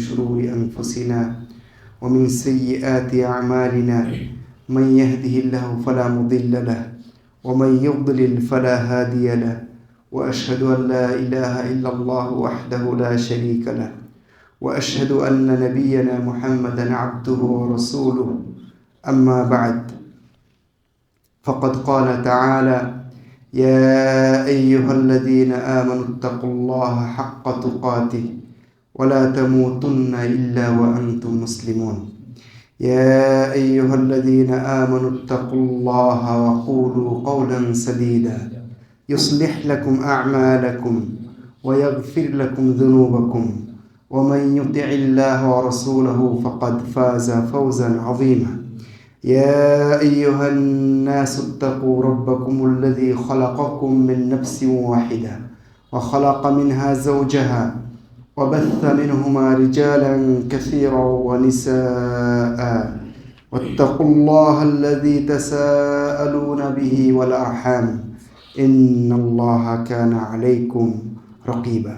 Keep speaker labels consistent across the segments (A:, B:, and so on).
A: شرور أنفسنا ومن سيئات أعمالنا من يهده الله فلا مضل له ومن يضلل فلا هادي له وأشهد أن لا إله إلا الله وحده لا شريك له وأشهد أن نبينا محمدا عبده ورسوله. أما بعد فقد قال تعالى يا أيها الذين آمنوا اتقوا الله حق تقاته ولا تموتن إلا وأنتم مسلمون. يا أيها الذين آمنوا اتقوا الله وقولوا قولا سديدا. يصلح لكم أعمالكم ويغفر لكم ذنوبكم. ومن يطع الله ورسوله فقد فاز فوزا عظيما. يا أيها الناس اتقوا ربكم الذي خلقكم من نفس واحدة وخلق منها زوجها وبث منهما رجالا كثيرا ونساء واتقوا الله الذي تساءلون به والأرحام إن الله كان عليكم رقيبا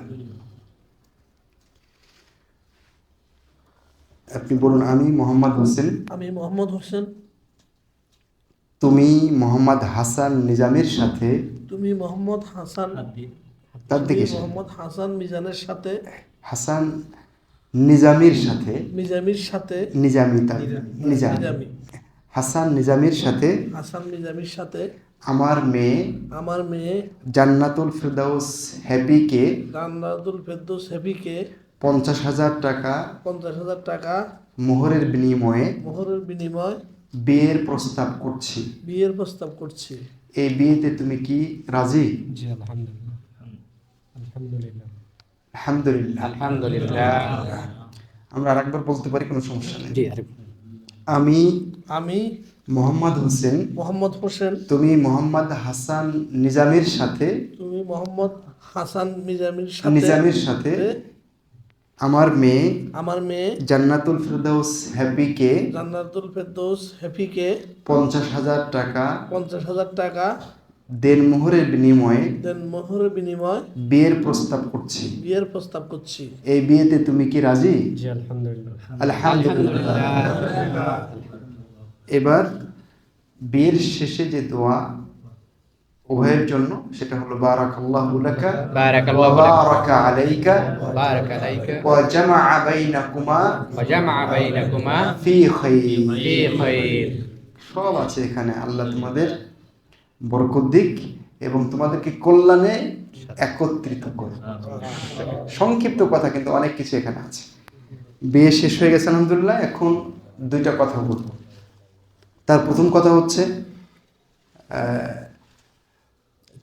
A: আপনি বলুন আমি মোহাম্মদ হোসেন
B: আমি মোহাম্মদ হোসেন
A: তুমি মোহাম্মদ হাসান নিজামের সাথে
B: তুমি মোহাম্মদ হাসান
A: তার দিকে
B: তুমি
A: এসে-
B: মোহাম্মদ হাসান মিজানের সাথে
A: হাসান নিজামির সাথে
B: নিজামির সাথে
A: নিজামি তার নিজামি। হাসান নিজামির সাথে
B: হাসান নিজামির সাথে
A: আমার মেয়ে
B: আমার মেয়ে
A: জান্নাতুল ফিরদাউস হ্যাপিকে
B: জান্নাতুল ফেরদৌস হেফিকে
A: পঞ্চাশ হাজার টাকা
B: পঞ্চাশ হাজার টাকা
A: মোহরের বিনিময়ে
B: মোহরের বিনিময়ে
A: বিয়ের প্রস্তাব করছি।
B: বিয়ের প্রস্তাব করছি।
A: এই বিয়েতে তুমি কি রাজি?
C: জি আলহামদুলিল্লাহ। আলহামদুলিল্লাহ।
A: আলহামদুলিল্লাহ।
C: আলহামদুলিল্লাহ।
A: আমরা আরেকবার বলতে পারি কোনো সমস্যা নেই।
C: জি
A: আমি
B: আমি
A: মোহাম্মদ হোসেন।
B: মোহাম্মদ হোসেন।
A: তুমি মোহাম্মদ হাসান নিজামের সাথে
B: তুমি মোহাম্মদ হাসান মিজামির সাথে
A: নিজামের সাথে আমার মেয়ে
B: আমার মেয়ে
A: জান্নাতুল ফিরদাউস হ্যাপিকে
B: জান্নাতুল ফেরদৌস হেফিকে
A: পঞ্চাশ হাজার টাকা
B: পঞ্চাশ হাজার টাকা
A: দেনমোহরের বিনিময়ে
B: দেন মোহরের বিনিময়
A: বিয়ের প্রস্তাব করছি।
B: বিয়ের প্রস্তাব করছি।
A: এই বিয়েতে তুমি কি রাজি?
C: জি আলহামদুলিল্লাহ।
A: আলহামদুলিল্লাহ। এবার বিয়ের শেষে যে দোয়া উভয়ের জন্য সেটা হলো বারাকাল্লাহু লাকা
C: বারাকাল্লাহু
A: ওয়া বারাকা আলাইকা
C: বারাক আলাইকা।
A: ওয়া জামাআ বাইনাকুমা
C: ওয়া জামাআ বাইনাকুমা।
A: ফি খাইর।
C: ফি খাইর।
A: সব আছে এখানে আল্লাহ তোমাদের বরকত দিক এবং তোমাদেরকে কল্যাণে একত্রিত করে। সংক্ষিপ্ত কথা কিন্তু অনেক কিছু এখানে আছে। বিয়ে শেষ হয়ে গেছে আলহামদুলিল্লাহ। এখন দুইটা কথা বলব। তার প্রথম কথা হচ্ছে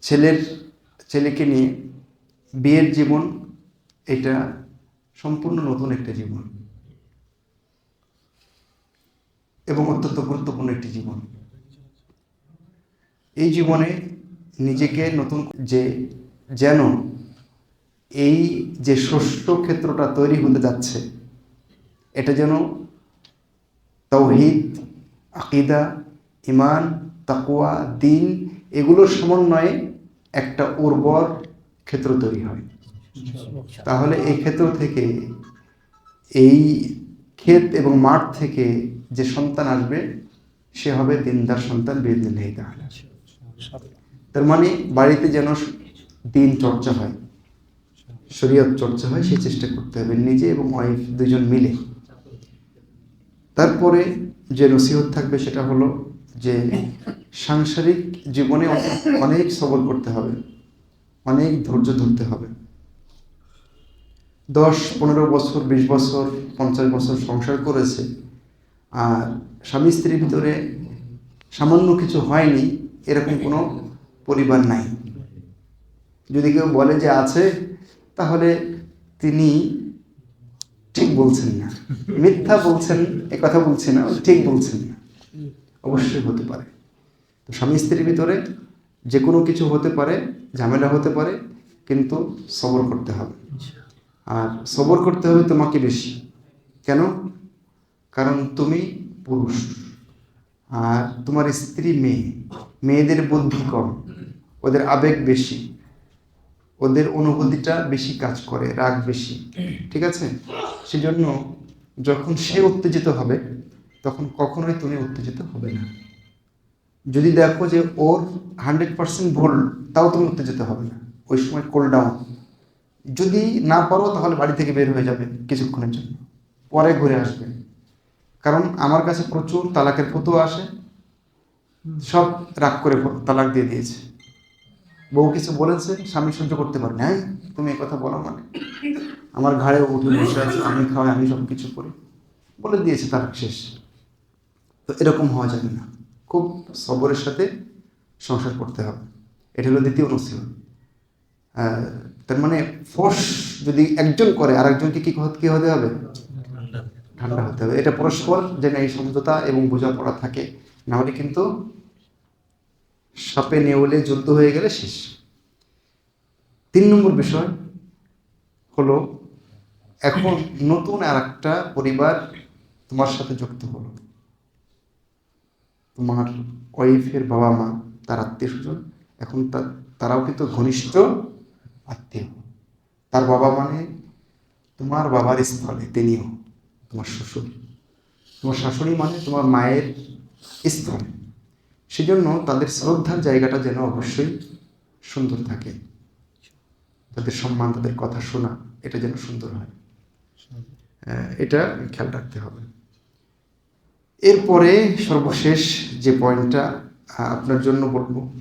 A: ছেলের ছেলেকে নিয়ে বিয়ের জীবন এটা সম্পূর্ণ নতুন একটা জীবন। এবং অত্যন্ত গুরুত্বপূর্ণ একটি জীবন। এই জীবনে নিজেকে নতুন যে, যেন এই যে শস্য ক্ষেত্রটা তৈরি হতে যাচ্ছে, এটা যেন তৌহিদ, আকিদা ইমান তাকুয়া দিন এগুলোর সমন্বয়ে একটা উর্বর ক্ষেত্র তৈরি হয়। তাহলে এই ক্ষেত্র থেকে, এই ক্ষেত এবং মাঠ থেকে যে সন্তান আসবে, সে হবে দিনদার সন্তান বেদিল্লাহি তাহলে তার মানে বাড়িতে যেন দিন চর্চা হয়, শরীয়ত চর্চা হয় সেই চেষ্টা করতে হবে নিজে এবং ওয়াইফ দুজন মিলে। তারপরে যে নসিহত থাকবে সেটা হলো যে সাংসারিক জীবনে অনেক সবল করতে হবে, অনেক ধৈর্য ধরতে হবে। দশ, পনেরো বছর, বিশ বছর, পঞ্চাশ বছর সংসার করেছে, আর স্বামী স্ত্রীর ভিতরে সামান্য কিছু হয়নি এরকম কোনো পরিবার নাই। যদি কেউ বলে যে আছে তাহলে তিনি ঠিক বলছেন না। মিথ্যা বলছেন এ কথা বলছি না ঠিক বলছেন না। অবশ্যই হতে পারে। তো স্বামী স্ত্রীর ভিতরে যে কোনো কিছু হতে পারে ঝামেলা হতে পারে কিন্তু সবর করতে হবে। আর সবর করতে হবে তোমাকে বেশি। কেন? কারণ তুমি পুরুষ। আর তোমার স্ত্রী মেয়ে। মেয়েদের বুদ্ধি কম, ওদের আবেগ বেশি, ওদের অনুভূতিটা বেশি কাজ করে, রাগ বেশি, ঠিক আছে? সেজন্য যখন সে উত্তেজিত হবে, তখন কখনোই তুমি উত্তেজিত হবে না। যদি দেখো যে ওর হান্ড্রেড পার্সেন্ট ভুল, তাও তুমি উত্তেজিত হবে না। ওই সময় কোল ডাউন যদি না পারো, তাহলে বাড়ি থেকে বের হয়ে যাবে কিছুক্ষণের জন্য। পরে ঘুরে আসবে। কারণ আমার কাছে প্রচুর তালাকের ফতুয়া আসে। সব রাগ করে তালাক দিয়ে দিয়েছে। বউ কিছু বলেছে স্বামী সহ্য করতে পারে। না তুমি কথা বলো মানে আমার ঘাড়ে উঠে বসে আছে আমি খাওয়াই আমি সব কিছু করি। বলে দিয়েছে তালাক শেষ। তো এরকম হওয়া যাবে না। খুব সবরের সাথে সংসার করতে হবে। এটা হলো দ্বিতীয় আহ, তার মানে ফোর্স যদি একজন করে আর একজনকে কি কি হতে হবে? ঠান্ডা হতে হবে। এটা পরস্পর যেন এই সমঝোতা এবং বোঝাপড়া থাকে নাহলে কিন্তু সাপে নেউলে যুদ্ধ হয়ে গেলে শেষ। তিন নম্বর বিষয় হলো, এখন নতুন আর একটা পরিবার তোমার সাথে যুক্ত হলো। তোমার ওয়াইফের বাবা মা তার আত্মীয় স্বজন এখন তারাও কিন্তু ঘনিষ্ঠ আত্মীয়। তার বাবা মানে তোমার বাবার স্থলে তিনিও। তোমার শ্বশুর। তোমার শাশুড়ি মানে তোমার মায়ের স্থান। সেজন্য তাদের শ্রদ্ধার জায়গাটা যেন অবশ্যই সুন্দর থাকে। তাদের সম্মান, তাদের কথা শোনা, এটা যেন সুন্দর হয়। এটা খেয়াল রাখতে হবে। এরপরে সর্বশেষ যে পয়েন্টটা আপনার জন্য বলব,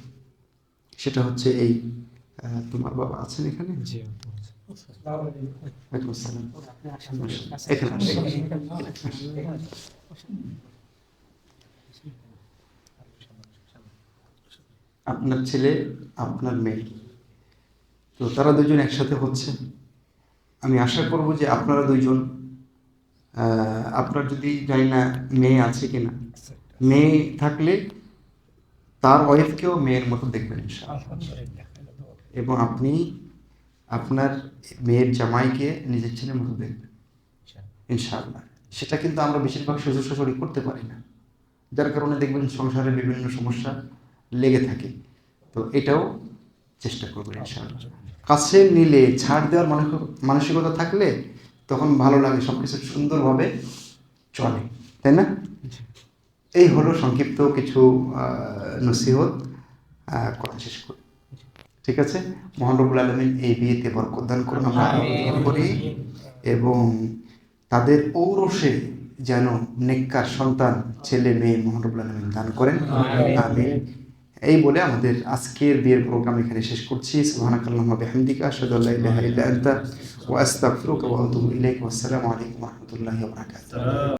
A: সেটা হচ্ছে এই তোমার বাবা আছেন এখানে? আপনার ছেলে আপনার মেয়ে। তো তারা দুজন একসাথে হচ্ছে। আমি আশা করব যে আপনারা দুইজন আপনার যদি জানি না মেয়ে আছে কিনা। মেয়ে থাকলে তার ওয়াইফকেও মেয়ের মতো দেখবেন এবং আপনি আপনার মেয়ের জামাইকে নিজের ছেলের মতো দেখবেন। ইনশাআল্লাহ। সেটা কিন্তু আমরা বেশিরভাগ শ্বশুর শাশুড়ি করতে পারি না। যার কারণে দেখবেন সংসারে বিভিন্ন সমস্যা লেগে থাকে। তো এটাও চেষ্টা করবেন ইনশাআল্লাহ। কাছে নিলে ছাড় দেওয়ার মানসিক- মানসিকতা থাকলে তখন ভালো লাগে সব কিছু সুন্দরভাবে চলে। তাই না? এই হলো সংক্ষিপ্ত কিছু নসিহত কথা শেষ করি। ঠিক আছে? মহান রবুল আলমিন এই বিয়েতে বরকত দান করুন আমরা করি। এবং তাদের ঔরসে যেন নেককার সন্তান ছেলে মেয়ে মহান রবুল আলমিন দান করেন। আমি এই বলে আমাদের আজকের বিয়ের প্রোগ্রাম এখানে শেষ করছি। সুবহানাকাল্লাহুম্মা বিহামদিকা ইল্লা আনতা ওয়া আতুবু ইলাইক। ওয়া আসসালামু আলাইকুম ওয়া রাহমাতুল্লাহি ওয়া বারাকাতুহু।